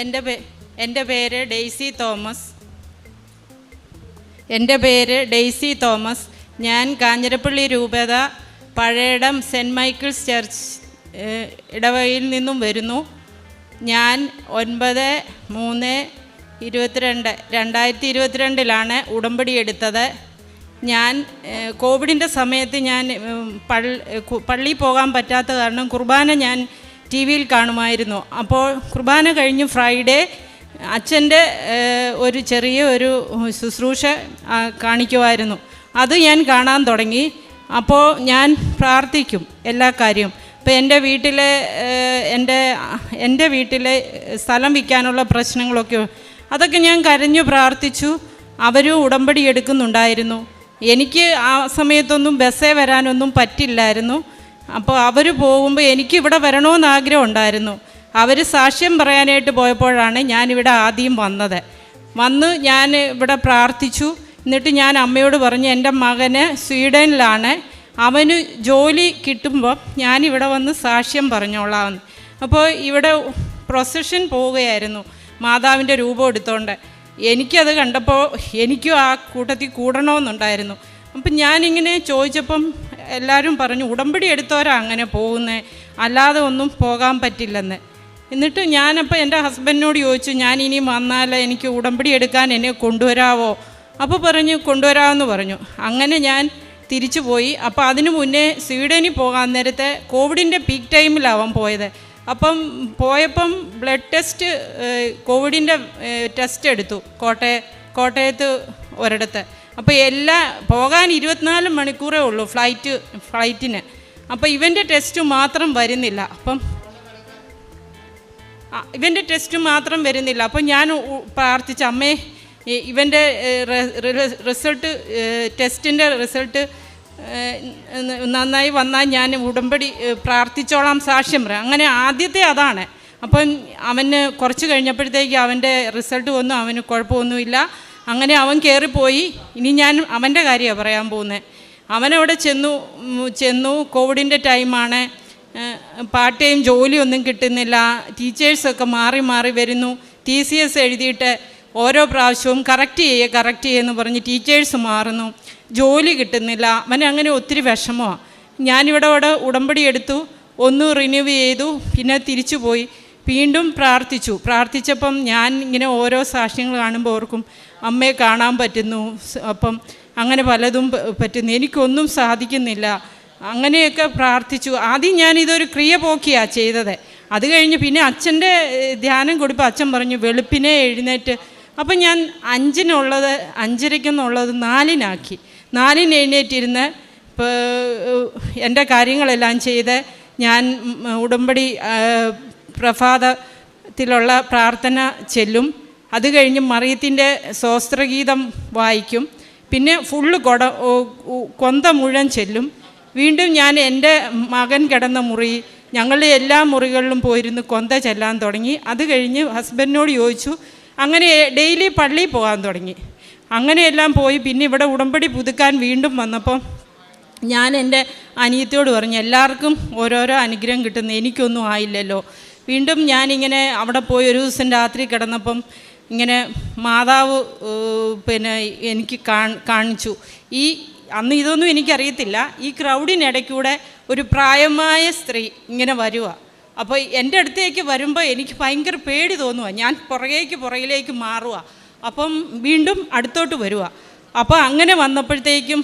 എന്റെ പേ എന്റെ പേര് ഡെയ്സി തോമസ്. എന്റെ പേര് ഡെയ്സി തോമസ്. ഞാൻ കാഞ്ഞിരപ്പള്ളി രൂപത പഴയടം സെന്റ് മൈക്കിൾസ് ചർച്ച് ഇടവകയിൽ നിന്നും വരുന്നു. ഞാൻ ഒൻപത് മൂന്ന് ഇരുപത്തിരണ്ട് രണ്ടായിരത്തി ഇരുപത്തിരണ്ടിലാണ് ഉടമ്പടി എടുത്തത്. ഞാൻ കോവിഡിന്റെ സമയത്ത് ഞാൻ പള്ളി പോകാൻ പറ്റാത്ത കാരണം കുർബാന ഞാൻ ടി വിയിൽ കാണുമായിരുന്നു. അപ്പോൾ കുർബാന കഴിഞ്ഞ് ഫ്രൈഡേ അച്ഛന്റെ ഒരു ചെറിയ ഒരു ശുശ്രൂഷ കാണിക്കുമായിരുന്നു. അത് ഞാൻ കാണാൻ തുടങ്ങി. അപ്പോൾ ഞാൻ പ്രാർത്ഥിക്കും എല്ലാ കാര്യവും. ഇപ്പോൾ എന്റെ വീട്ടിലെ എന്റെ എന്റെ വീട്ടിലെ സ്ഥലം വിൽക്കാനുള്ള പ്രശ്നങ്ങളൊക്കെ അതൊക്കെ ഞാൻ കരഞ്ഞു പ്രാർത്ഥിച്ചു. അവരും ഉടമ്പടി എടുക്കുന്നുണ്ടായിരുന്നു. എനിക്ക് ആ സമയത്തൊന്നും ബസ്സേ വരാനൊന്നും പറ്റില്ലായിരുന്നു. അപ്പോൾ അവർ പോകുമ്പോൾ എനിക്ക് ഇവിടെ വരണമെന്ന് ആഗ്രഹം ഉണ്ടായിരുന്നു. അവർ സാക്ഷ്യം പറയാനായിട്ട് പോയപ്പോഴാണ് ഞാനിവിടെ ആദ്യം വന്നത്. വന്ന് ഞാൻ ഇവിടെ പ്രാർത്ഥിച്ചു. എന്നിട്ട് ഞാൻ അമ്മയോട് പറഞ്ഞു എന്റെ മകന് സ്വീഡനിലാണ്. അവന് ജോലി കിട്ടുമ്പോൾ ഞാനിവിടെ വന്ന് സാക്ഷ്യം പറഞ്ഞോളാമെന്ന് അപ്പോൾ ഇവിടെ പ്രൊസഷൻ പോവുകയായിരുന്നു. മാതാവിന്റെ രൂപം എടുത്തോണ്ട്. എനിക്കത് കണ്ടപ്പോൾ എനിക്കും ആ കൂട്ടത്തിൽ കൂടണമെന്നുണ്ടായിരുന്നു. അപ്പം ഞാനിങ്ങനെ ചോദിച്ചപ്പം എല്ലാവരും പറഞ്ഞു ഉടമ്പടി എടുത്തവരാ അങ്ങനെ പോകുന്നത് അല്ലാതെ ഒന്നും പോകാൻ പറ്റില്ലെന്ന്. എന്നിട്ട് ഞാനപ്പോൾ എന്റെ ഹസ്ബൻഡിനോട് ചോദിച്ചു ഞാൻ ഇനി വന്നാൽ എനിക്ക് ഉടമ്പടി എടുക്കാൻ എന്നെ കൊണ്ടുവരാവോ? അപ്പോൾ പറഞ്ഞു കൊണ്ടുവരാമെന്ന് പറഞ്ഞു. അങ്ങനെ ഞാൻ തിരിച്ചു പോയി. അപ്പോൾ അതിനു മുന്നേ സ്വീഡനിൽ പോകാൻ നേരത്തെ കോവിഡിന്റെ പീക്ക് ടൈമിലാവാൻ പോയത്. അപ്പം പോയപ്പം ബ്ലഡ് ടെസ്റ്റ് കോവിഡിന്റെ ടെസ്റ്റ് എടുത്തു. കോട്ടയ കോട്ടയത്ത് ഒരിടത്ത്. അപ്പോൾ എല്ലാ പോകാൻ ഇരുപത്തിനാല് മണിക്കൂറേ ഉള്ളൂ ഫ്ലൈറ്റ് ഫ്ലൈറ്റിന് അപ്പോൾ ഇവന്റെ ടെസ്റ്റ് മാത്രം വരുന്നില്ല. അപ്പം ഇവന്റെ ടെസ്റ്റ് മാത്രം വരുന്നില്ല. അപ്പം ഞാൻ പ്രാർത്ഥിച്ച അമ്മേ ഇവന്റെ റിസൾട്ട് ടെസ്റ്റിന്റെ റിസൾട്ട് നന്നായി വന്നാൽ ഞാൻ ഉടമ്പടി പ്രാർത്ഥിച്ചോളാം സാക്ഷ്യം പറയാം. അങ്ങനെ ആദ്യത്തെ അതാണ്. അപ്പം അവന് കുറച്ച് കഴിഞ്ഞപ്പോഴത്തേക്ക് അവന്റെ റിസൾട്ട് വന്നു. അവന് കുഴപ്പമൊന്നുമില്ല. അങ്ങനെ അവൻ കയറിപ്പോയി ഇനി ഞാൻ അവന്റെ കാര്യമാണ് പറയാൻ പോകുന്നത്. അവനവിടെ ചെന്നു ചെന്നു. കോവിഡിന്റെ ടൈമാണ്. പാർട്ട് ടൈം ജോലിയൊന്നും കിട്ടുന്നില്ല. ടീച്ചേഴ്സൊക്കെ മാറി മാറി വരുന്നു. ടി സി എസ് എഴുതിയിട്ട് ഓരോ പ്രാവശ്യവും കറക്റ്റ് ചെയ്യുക കറക്റ്റ് ചെയ്യുമെന്ന് പറഞ്ഞ് ടീച്ചേഴ്സ് മാറുന്നു. ജോലി കിട്ടുന്നില്ല. അവന് അങ്ങനെ ഒത്തിരി വിഷമമാണ്. ഞാനിവിടെ ഇവിടെ ഉടമ്പടി എടുത്തു. ഒന്ന് റിന്യൂവ് ചെയ്തു. പിന്നെ തിരിച്ചു പോയി വീണ്ടും പ്രാർത്ഥിച്ചു. പ്രാർത്ഥിച്ചപ്പം ഞാൻ ഇങ്ങനെ ഓരോ സാക്ഷ്യങ്ങൾ കാണുമ്പോൾ ഓർക്കും അമ്മയെ കാണാൻ പറ്റുന്നു. അപ്പം അങ്ങനെ പലതും പറ്റുന്നു. എനിക്കൊന്നും സാധിക്കുന്നില്ല. അങ്ങനെയൊക്കെ പ്രാർത്ഥിച്ചു. ആദ്യം ഞാൻ ഇതൊരു ക്രിയ പോക്കിയാണ് ചെയ്തത്. അത് കഴിഞ്ഞ് പിന്നെ അച്ഛന്റെ ധ്യാനം കൊടുപ്പോൾ അച്ഛൻ പറഞ്ഞു വെളുപ്പിനെ എഴുന്നേറ്റ്. അപ്പം ഞാൻ അഞ്ചിനുള്ളത് അഞ്ചരയ്ക്കെന്നുള്ളത് നാലിനാക്കി. നാലിന് എഴുന്നേറ്റിരുന്ന് ഇപ്പോൾ എന്റെ കാര്യങ്ങളെല്ലാം ചെയ്ത് ഞാൻ ഉടമ്പടി പ്രഭാതത്തിലുള്ള പ്രാർത്ഥന ചെല്ലും. അത് കഴിഞ്ഞ് മറിയത്തിന്റെ സ്വസ്ത്രഗീതം വായിക്കും. പിന്നെ ഫുള്ള് കൊട കൊന്ത മുഴുവൻ ചെല്ലും. വീണ്ടും ഞാൻ എന്റെ മകൻ കിടന്ന മുറി ഞങ്ങളുടെ എല്ലാ മുറികളിലും പോയിരുന്ന് കൊന്ത ചെല്ലാൻ തുടങ്ങി. അത് കഴിഞ്ഞ് ഹസ്ബൻഡിനോട് ചോദിച്ചു അങ്ങനെ ഡെയിലി പള്ളിയിൽ പോകാൻ തുടങ്ങി. അങ്ങനെയെല്ലാം പോയി പിന്നെ ഇവിടെ ഉടമ്പടി പുതുക്കാൻ വീണ്ടും വന്നപ്പോൾ ഞാൻ എന്റെ അനിയത്തിയോട് പറഞ്ഞു എല്ലാവർക്കും ഓരോരോ അനുഗ്രഹം കിട്ടുന്നു എനിക്കൊന്നും ആയില്ലല്ലോ. വീണ്ടും ഞാനിങ്ങനെ അവിടെ പോയി ഒരു ദിവസം രാത്രി കിടന്നപ്പം ഇങ്ങനെ മാതാവ് പിന്നെ എനിക്ക് കാണിച്ചു. ഈ അന്ന് ഇതൊന്നും എനിക്കറിയത്തില്ല. ഈ ക്രൗഡിനിടയ്ക്കൂടെ ഒരു പ്രായമായ സ്ത്രീ ഇങ്ങനെ വരുക അപ്പോൾ എന്റെ അടുത്തേക്ക് വരുമ്പോൾ എനിക്ക് ഭയങ്കര പേടി തോന്നുക ഞാൻ പുറകേക്ക് പുറകിലേക്ക് മാറുക അപ്പം വീണ്ടും അടുത്തോട്ട് വരുക അപ്പോൾ അങ്ങനെ വന്നപ്പോഴത്തേക്കും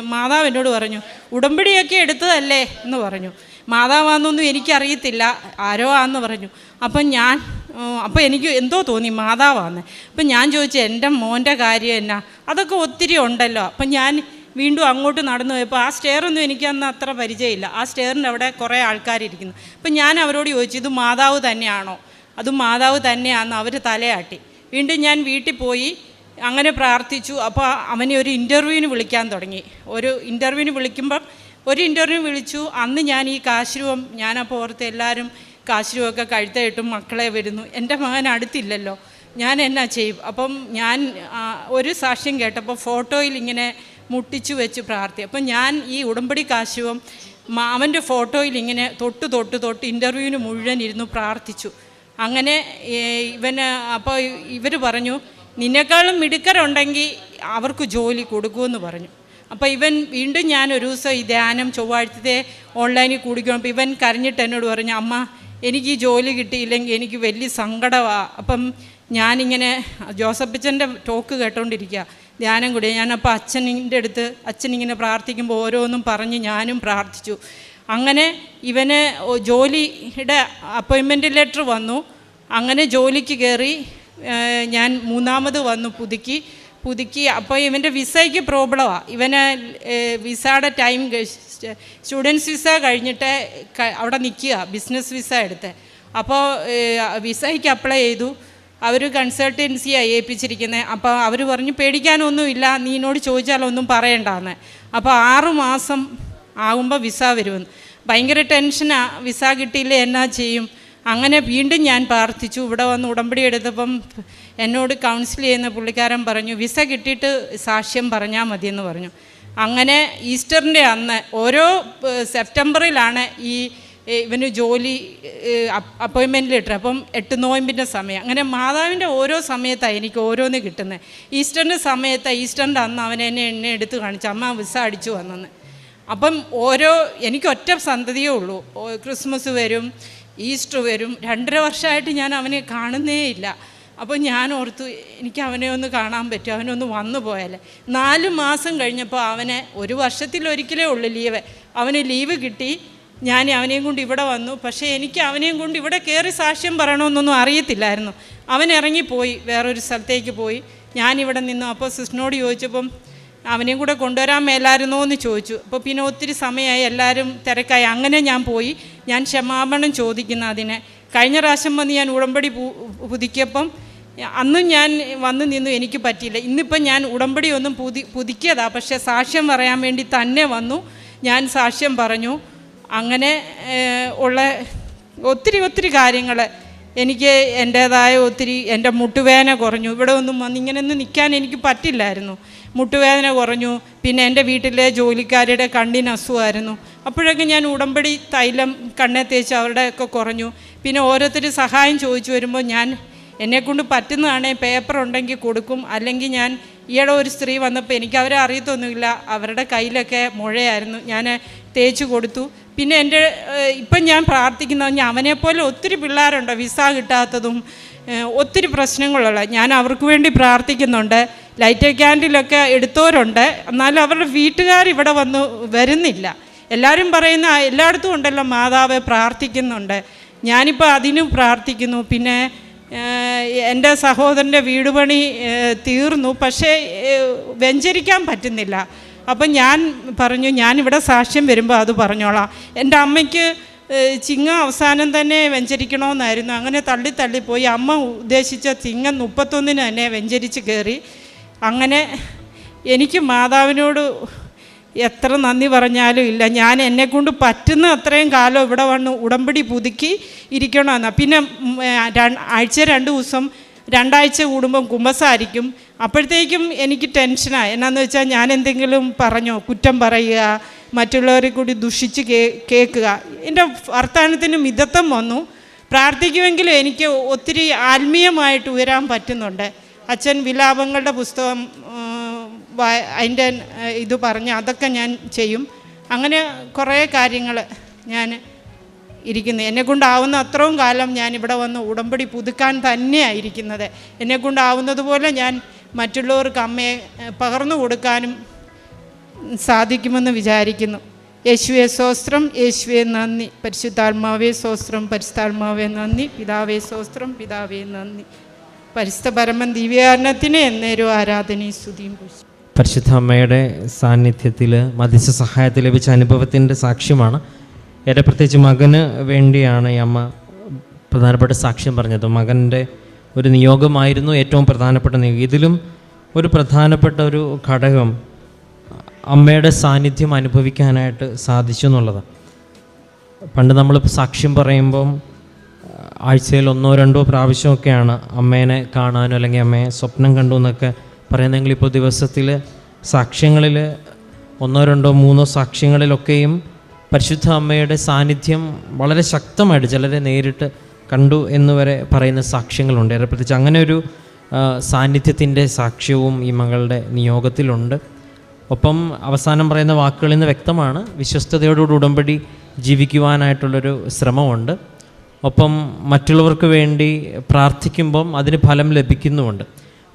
മാതാവ് എന്നോട് പറഞ്ഞു ഉടമ്പടിയൊക്കെ എടുത്തതല്ലേ? എന്ന് പറഞ്ഞു. മാതാവാന്നൊന്നും എനിക്കറിയത്തില്ല. ആരോ ആന്ന് പറഞ്ഞു. അപ്പം ഞാൻ അപ്പം അപ്പോൾ എനിക്ക് എന്തോ തോന്നി മാതാവാന്ന്. അപ്പം ഞാൻ ചോദിച്ചു എന്റെ മോന്റെ കാര്യം എന്നാ? അതൊക്കെ ഒത്തിരി ഉണ്ടല്ലോ. അപ്പം ഞാൻ വീണ്ടും അങ്ങോട്ട് നടന്നു പോയപ്പോൾ ആ സ്റ്റെയറൊന്നും എനിക്ക് അന്ന് അത്ര പരിചയമില്ല. ആ സ്റ്റെയറിന്റെ അവിടെ കുറേ ആൾക്കാരിരിക്കുന്നു. അപ്പം ഞാൻ അവരോട് ചോദിച്ചു ഇത് മാതാവ് തന്നെയാണോ? അത് മാതാവ് തന്നെയാണെന്ന് അവർ തലയാട്ടി. വീണ്ടും ഞാൻ വീട്ടിൽ പോയി അങ്ങനെ പ്രാർത്ഥിച്ചു. അപ്പോൾ അവനെ ഒരു ഇന്റർവ്യൂവിന് വിളിക്കാൻ തുടങ്ങി. ഒരു ഇന്റർവ്യൂവിന് വിളിക്കുമ്പം ഒരു ഇന്റർവ്യൂ വിളിച്ചു. അന്ന് ഞാൻ ഈ കാശുരൂപം ഞാനപ്പോൾ ഓർത്ത് എല്ലാവരും കാശുരൂപമൊക്കെ കഴുത്തയിട്ടും മക്കളെ വരുന്നു. എന്റെ മകൻ അടുത്തില്ലല്ലോ. ഞാൻ എന്നാ ചെയ്യും? അപ്പം ഞാൻ ഒരു സാക്ഷ്യം കേട്ടപ്പോൾ ഫോട്ടോയിൽ ഇങ്ങനെ മുട്ടിച്ചു വെച്ച് പ്രാർത്ഥി അപ്പം ഞാൻ ഈ ഉടമ്പടി കാശുവം അവന്റെ ഫോട്ടോയിൽ ഇങ്ങനെ തൊട്ട് തൊട്ട് തൊട്ട് ഇന്റർവ്യൂവിന് മുഴുവൻ ഇരുന്നു പ്രാർത്ഥിച്ചു. അങ്ങനെ ഇവന് അപ്പോൾ ഇവർ പറഞ്ഞു നിന്നെക്കാളും മിടുക്കരുണ്ടെങ്കിൽ അവർക്ക് ജോലി കൊടുക്കുമെന്ന് പറഞ്ഞു. അപ്പോൾ ഇവൻ വീണ്ടും ഞാൻ ഒരു ദിവസം ഈ ധ്യാനം ചൊവ്വാഴ്ചത്തെ ഓൺലൈനിൽ കൂടിക്കണം അപ്പോൾ ഇവൻ കരഞ്ഞിട്ട് എന്നോട് പറഞ്ഞു അമ്മ എനിക്ക് ഈ ജോലി കിട്ടിയില്ലെങ്കിൽ എനിക്ക് വലിയ സങ്കടമാണ് അപ്പം ഞാനിങ്ങനെ ജോസഫച്ചന്റെ ടോക്ക് കേട്ടോണ്ടിരിക്കുക ധ്യാനം കൂടി. ഞാനപ്പോൾ അച്ഛനിന്റെ അടുത്ത് അച്ഛനിങ്ങനെ പ്രാർത്ഥിക്കുമ്പോൾ ഓരോന്നും പറഞ്ഞ് ഞാനും പ്രാർത്ഥിച്ചു. അങ്ങനെ ഇവന് ജോലിയുടെ അപ്പോയിൻമെന്റ് ലെറ്റർ വന്നു. അങ്ങനെ ജോലിക്ക് കയറി ഞാൻ മൂന്നാമത് വന്നു പുതുക്കി. പുതുക്കി. അപ്പോൾ ഇവന്റെ വിസയ്ക്ക് പ്രോബ്ലമാണ് ഇവന് വിസയുടെ ടൈം സ്റ്റുഡൻസ് വിസ കഴിഞ്ഞിട്ട് അവിടെ നിൽക്കുക ബിസിനസ് വിസ എടുത്ത്. അപ്പോൾ വിസയ്ക്ക് അപ്ലൈ ചെയ്തു. അവർ കൺസൾട്ടൻസിയാണ് ഏൽപ്പിച്ചിരിക്കുന്നത് അപ്പോൾ അവർ പറഞ്ഞു പേടിക്കാനൊന്നുമില്ല നീ എന്നോട് ചോദിച്ചാലൊന്നും പറയണ്ടെന്ന്. അപ്പോൾ ആറ് മാസം ആകുമ്പോൾ വിസ വരുമെന്ന്. ഭയങ്കര ടെൻഷനാണ് വിസ കിട്ടിയില്ല എന്നാ ചെയ്യും? അങ്ങനെ വീണ്ടും ഞാൻ പ്രാർത്ഥിച്ചു. ഇവിടെ വന്ന് ഉടമ്പടി എടുത്തപ്പം എന്നോട് കൗൺസിൽ ചെയ്യുന്ന പുള്ളിക്കാരൻ പറഞ്ഞു വിസ കിട്ടിയിട്ട് സാക്ഷ്യം പറഞ്ഞാൽ മതിയെന്ന് പറഞ്ഞു. അങ്ങനെ ഈസ്റ്ററിന്റെ അന്ന് ഓരോ സെപ്റ്റംബറിലാണ് ഈ ഇവന് ജോലി അപ്പോയിൻമെന്റ് ലെറ്റർ അപ്പം എട്ട് നോയമ്പിന്റെ സമയം. അങ്ങനെ മാതാവിന്റെ ഓരോ സമയത്താണ് എനിക്ക് ഓരോന്ന് കിട്ടുന്നത് ഈസ്റ്ററിന്റെ സമയത്ത് ഈസ്റ്ററിന്റെ അന്ന് അവൻ എന്നെ എണ്ണ എടുത്ത് കാണിച്ചു അമ്മ വിസ അടിച്ചു വന്നെന്ന്. അപ്പം ഓരോ എനിക്ക് ഒറ്റ സന്തതിയേ ഉള്ളൂ. ക്രിസ്മസ് വരും ഈസ്റ്റർ വരും. രണ്ടര വർഷമായിട്ട് ഞാൻ അവനെ കാണുന്നേ ഇല്ല അപ്പോൾ ഞാൻ ഓർത്തു എനിക്ക് അവനെ ഒന്ന് കാണാൻ പറ്റും. അവനൊന്ന് വന്നു പോയാലേ. നാല് മാസം കഴിഞ്ഞപ്പോൾ അവനെ ഒരു വർഷത്തിലൊരിക്കലേ ഉള്ളൂ ലീവ്. അവന് ലീവ് കിട്ടി. ഞാൻ അവനെയും കൊണ്ട് ഇവിടെ വന്നു. പക്ഷേ എനിക്ക് അവനെയും കൊണ്ട് ഇവിടെ കയറി സാക്ഷ്യം പറയണമെന്നൊന്നും അറിയത്തില്ലായിരുന്നു. അവൻ ഇറങ്ങിപ്പോയി വേറൊരു സ്ഥലത്തേക്ക് പോയി. ഞാനിവിടെ നിന്നു. അപ്പോൾ സിസ്റ്റിനോട് ചോദിച്ചപ്പം അവനെയും കൂടെ കൊണ്ടുവരാൻ മേലായിരുന്നോ? എന്ന് ചോദിച്ചു. അപ്പോൾ പിന്നെ ഒത്തിരി സമയമായി എല്ലാവരും തിരക്കായി. അങ്ങനെ ഞാൻ പോയി. ഞാൻ ക്ഷമാപണം ചോദിക്കുന്ന അതിനെ. കഴിഞ്ഞ പ്രാവശ്യം വന്ന് ഞാൻ ഉടമ്പടി പുതുക്കിയപ്പം അന്നും ഞാൻ വന്നു നിന്നു എനിക്ക് പറ്റിയില്ല. ഇന്നിപ്പം ഞാൻ ഉടമ്പടി ഒന്നും പുതി പുതുക്കിയതാ. പക്ഷേ സാക്ഷ്യം പറയാൻ വേണ്ടി തന്നെ വന്നു. ഞാൻ സാക്ഷ്യം പറഞ്ഞു. അങ്ങനെ ഉള്ള ഒത്തിരി ഒത്തിരി കാര്യങ്ങൾ എനിക്ക് എന്റേതായ ഒത്തിരി എന്റെ മുട്ടുവേദന കുറഞ്ഞു. ഇവിടെ ഒന്നും വന്ന് ഇങ്ങനെ ഒന്നും നിൽക്കാൻ എനിക്ക് പറ്റില്ലായിരുന്നു. മുട്ടുവേദന കുറഞ്ഞു. പിന്നെ എന്റെ വീട്ടിലെ ജോലിക്കാരുടെ കണ്ണിന് അസുഖമായിരുന്നു. അപ്പോഴൊക്കെ ഞാൻ ഉടമ്പടി തൈലം കണ്ണെ തേച്ച് അവരുടെയൊക്കെ കുറഞ്ഞു. പിന്നെ ഓരോരുത്തർ സഹായം ചോദിച്ചു വരുമ്പോൾ ഞാൻ എന്നെക്കൊണ്ട് പറ്റുന്നതാണെങ്കിൽ പേപ്പർ ഉണ്ടെങ്കിൽ കൊടുക്കും. അല്ലെങ്കിൽ ഞാൻ ഈയിടെ ഒരു സ്ത്രീ വന്നപ്പോൾ എനിക്ക് അവരെ അറിയത്തൊന്നുമില്ല. അവരുടെ കയ്യിലൊക്കെ മുഴയായിരുന്നു. ഞാൻ തേച്ച് കൊടുത്തു. പിന്നെ എന്റെ ഇപ്പം ഞാൻ പ്രാർത്ഥിക്കുന്നത് ഞാൻ അവനെപ്പോലെ ഒത്തിരി പിള്ളേരുണ്ട്. വിസ കിട്ടാത്തതും ഒത്തിരി പ്രശ്നങ്ങളുള്ള. ഞാൻ അവർക്ക് വേണ്ടി പ്രാർത്ഥിക്കുന്നുണ്ട്. ലൈറ്റ് ക്യാൻഡിലൊക്കെ എടുത്തവരുണ്ട്. എന്നാലും അവരുടെ വീട്ടുകാർ ഇവിടെ വന്ന് വരുന്നില്ല. എല്ലാവരും പറയുന്ന എല്ലായിടത്തും ഉണ്ടല്ലോ മാതാവ് പ്രാർത്ഥിക്കുന്നുണ്ട്. ഞാനിപ്പോൾ അതിനും പ്രാർത്ഥിക്കുന്നു. പിന്നെ എന്റെ സഹോദരന്റെ വീട് പണി തീർന്നു. പക്ഷേ വെഞ്ചരിക്കാൻ പറ്റുന്നില്ല. അപ്പം ഞാൻ പറഞ്ഞു ഞാനിവിടെ സാക്ഷ്യം വരുമ്പോൾ അത് പറഞ്ഞോളാം. എന്റെ അമ്മയ്ക്ക് ചിങ്ങം അവസാനം തന്നെ വെഞ്ചരിക്കണമെന്നായിരുന്നു അങ്ങനെ തള്ളി തള്ളിപ്പോയി അമ്മ ഉദ്ദേശിച്ച ചിങ്ങം മുപ്പത്തൊന്നിന് തന്നെ വെഞ്ചരിച്ച് കയറി. അങ്ങനെ എനിക്ക് മാതാവിനോട് എത്ര നന്ദി പറഞ്ഞാലും ഇല്ല. ഞാൻ എന്നെക്കൊണ്ട് പറ്റുന്ന അത്രയും കാലം ഇവിടെ വന്ന് ഉടമ്പടി പുതുക്കി ഇരിക്കണമെന്നാണ് പിന്നെ ആഴ്ച രണ്ട് ദിവസം രണ്ടാഴ്ച കൂടുമ്പം കുമ്പസാരിക്കും. അപ്പോഴത്തേക്കും എനിക്ക് ടെൻഷനാണ് എന്നാന്ന് വെച്ചാൽ ഞാൻ എന്തെങ്കിലും പറഞ്ഞോ കുറ്റം പറയുക മറ്റുള്ളവരെ കൂടി ദുഷിച്ച് കേ കേൾക്കുക. എന്റെ വർത്തമാനത്തിന് മിതത്വം വന്നു. പ്രാർത്ഥിക്കുമെങ്കിലും എനിക്ക് ഒത്തിരി ആത്മീയമായിട്ട് ഉയരാൻ പറ്റുന്നുണ്ട്. അച്ഛൻ വിലാപങ്ങളുടെ പുസ്തകം അതിന്റെ ഇത് പറഞ്ഞ് അതൊക്കെ ഞാൻ ചെയ്യും. അങ്ങനെ കുറേ കാര്യങ്ങൾ ഞാൻ ഇരിക്കുന്നത് എന്നെക്കൊണ്ടാവുന്ന അത്രയും കാലം ഞാൻ ഇവിടെ വന്ന് ഉടമ്പടി പുതുക്കാൻ തന്നെയാണ് ഇരിക്കുന്നത്. എന്നെക്കൊണ്ടാവുന്നതുപോലെ ഞാൻ മറ്റുള്ളവർക്ക് അമ്മയെ പകർന്നു കൊടുക്കാനും സാധിക്കുമെന്ന് വിചാരിക്കുന്നു. യേശുവെ സ്വസ്ത്രം യേശുവെ നന്ദി. പരിശുദ്ധാത്മാവേ സ്വസ്ത്രം പരിശുദ്ധാത്മാവേ നന്ദി. പിതാവേ സ്വസ്ത്രം പിതാവേ നന്ദി. പരിശുദ്ധ പരമൻ ദിവ്യാരണത്തിന് എന്നേരും ആരാധനയും സ്തുതിയും പൂശി പരിശുദ്ധ അമ്മയുടെ സാന്നിധ്യത്തിൽ മധ്യസ്ഥ സഹായത്തിൽ ലഭിച്ച അനുഭവത്തിന്റെ സാക്ഷ്യമാണ്. ഏറെ പ്രത്യേകിച്ച് മകന് വേണ്ടിയാണ് ഈ അമ്മ പ്രധാനപ്പെട്ട സാക്ഷ്യം പറഞ്ഞത്. മകന്റെ ഒരു നിയോഗമായിരുന്നു ഏറ്റവും പ്രധാനപ്പെട്ട നിയോഗം. ഇതിലും ഒരു പ്രധാനപ്പെട്ട ഒരു ഘടകം അമ്മയുടെ സാന്നിധ്യം അനുഭവിക്കാനായിട്ട് സാധിച്ചു എന്നുള്ളതാണ്. പണ്ട് നമ്മൾ സാക്ഷ്യം പറയുമ്പം ആഴ്ചയിൽ ഒന്നോ രണ്ടോ പ്രാവശ്യമൊക്കെയാണ് അമ്മേനെ കാണാനോ അല്ലെങ്കിൽ അമ്മയെ സ്വപ്നം കണ്ടു എന്നൊക്കെ പറയുന്നെങ്കിൽ ഇപ്പോൾ ദിവസത്തിൽ സാക്ഷ്യങ്ങളിൽ ഒന്നോ രണ്ടോ മൂന്നോ സാക്ഷ്യങ്ങളിലൊക്കെയും പരിശുദ്ധ അമ്മയുടെ സാന്നിധ്യം വളരെ ശക്തമായിട്ട് ചിലരെ നേരിട്ട് കണ്ടു എന്ന് വരെ പറയുന്ന സാക്ഷ്യങ്ങളുണ്ട്. ഏറെ പ്രത്യേകിച്ച് അങ്ങനെ ഒരു സാന്നിധ്യത്തിന്റെ സാക്ഷ്യവും ഈ മകളുടെ നിയോഗത്തിലുണ്ട്. ഒപ്പം അവസാനം പറയുന്ന വാക്കുകളിൽ നിന്ന് വ്യക്തമാണ് വിശ്വസ്തയോടുകൂടി ഉടമ്പടി ജീവിക്കുവാനായിട്ടുള്ളൊരു ശ്രമമുണ്ട്. ഒപ്പം മറ്റുള്ളവർക്ക് വേണ്ടി പ്രാർത്ഥിക്കുമ്പം അതിന് ഫലം ലഭിക്കുന്നുമുണ്ട്.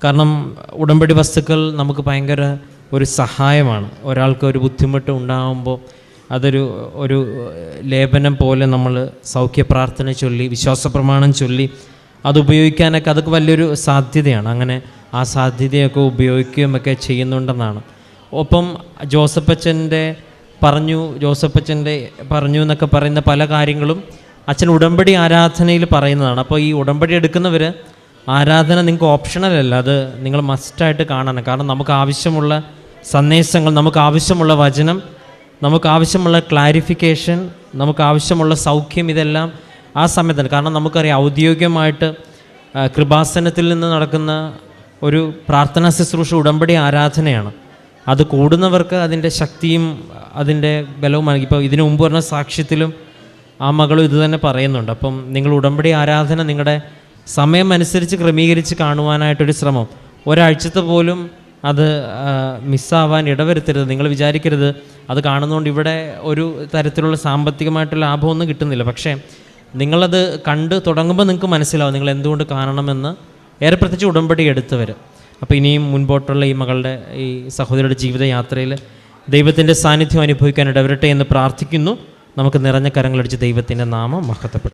കാരണം ഉടമ്പടി വസ്തുക്കൾ നമുക്ക് ഭയങ്കര ഒരു സഹായമാണ്. ഒരാൾക്ക് ഒരു ബുദ്ധിമുട്ട് ഉണ്ടാകുമ്പോൾ അതൊരു ഒരു ലേപനം പോലെ നമ്മൾ സൗഖ്യ പ്രാർത്ഥന ചൊല്ലി വിശ്വാസ പ്രമാണം ചൊല്ലി അത് ഉപയോഗിക്കാനൊക്കെ അതൊക്കെ വലിയൊരു സാധ്യതയാണ്. അങ്ങനെ ആ സാധ്യതയൊക്കെ ഉപയോഗിക്കുകയൊക്കെ ചെയ്യുന്നുണ്ടെന്നാണ്. ഒപ്പം ജോസഫച്ചന്റെ പറഞ്ഞു ജോസഫച്ചന്റെ പറഞ്ഞു എന്നൊക്കെ പറയുന്ന പല കാര്യങ്ങളും അച്ഛൻ ഉടമ്പടി ആരാധനയിൽ പറയുന്നതാണ്. അപ്പോൾ ഈ ഉടമ്പടി എടുക്കുന്നവർ ആരാധന നിങ്ങൾക്ക് ഓപ്ഷണൽ അല്ല അത് നിങ്ങൾ മസ്റ്റായിട്ട് കാണണം. കാരണം നമുക്ക് ആവശ്യമുള്ള സന്ദേശങ്ങൾ നമുക്ക് ആവശ്യമുള്ള വചനം നമുക്ക് ആവശ്യമുള്ള ക്ലാരിഫിക്കേഷൻ നമുക്ക് ആവശ്യമുള്ള സൗഖ്യം ഇതെല്ലാം ആ സമയത്താണ്. കാരണം നമുക്കറിയാം ഔദ്യോഗികമായിട്ട് കൃപാസനത്തിൽ നിന്ന് നടക്കുന്ന ഒരു പ്രാർത്ഥനാ ശുശ്രൂഷ ഉടമ്പടി ആരാധനയാണ്. അത് കൂടുന്നവർക്ക് അതിന്റെ ശക്തിയും അതിന്റെ ബലവുമാണ് ഇപ്പോൾ ഇതിനു മുമ്പ് പറഞ്ഞ സാക്ഷ്യത്തിലും ആ മകളും ഇത് തന്നെ പറയുന്നുണ്ട്. അപ്പം നിങ്ങൾ ഉടമ്പടി ആരാധന നിങ്ങളുടെ സമയം അനുസരിച്ച് ക്രമീകരിച്ച് കാണുവാനായിട്ടൊരു ശ്രമം. ഒരാഴ്ചത്തെ പോലും അത് മിസ്സാവാൻ ഇടവരുത്തരുത്. നിങ്ങൾ വിചാരിക്കരുത് അത് കാണുന്നതുകൊണ്ട് ഇവിടെ ഒരു തരത്തിലുള്ള സാമ്പത്തികമായിട്ടുള്ള ലാഭമൊന്നും കിട്ടുന്നില്ല. പക്ഷേ നിങ്ങളത് കണ്ട് തുടങ്ങുമ്പോൾ നിങ്ങൾക്ക് മനസ്സിലാവും നിങ്ങൾ എന്തുകൊണ്ട് കാണണമെന്ന്. ഏറെ പ്രത്യേകിച്ച് ഉടമ്പടി എടുത്തവർ അപ്പോൾ ഇനിയും മുൻപോട്ടുള്ള ഈ മകളുടെ ഈ സഹോദരിയുടെ ജീവിതയാത്രയിൽ ദൈവത്തിന്റെ സാന്നിധ്യം അനുഭവിക്കാൻ ഇടവരട്ടെ എന്ന് പ്രാർത്ഥിക്കുന്നു. നമുക്ക് നിറഞ്ഞ കരങ്ങളടിച്ച് ദൈവത്തിന്റെ നാമം മഹത്വപ്പെടും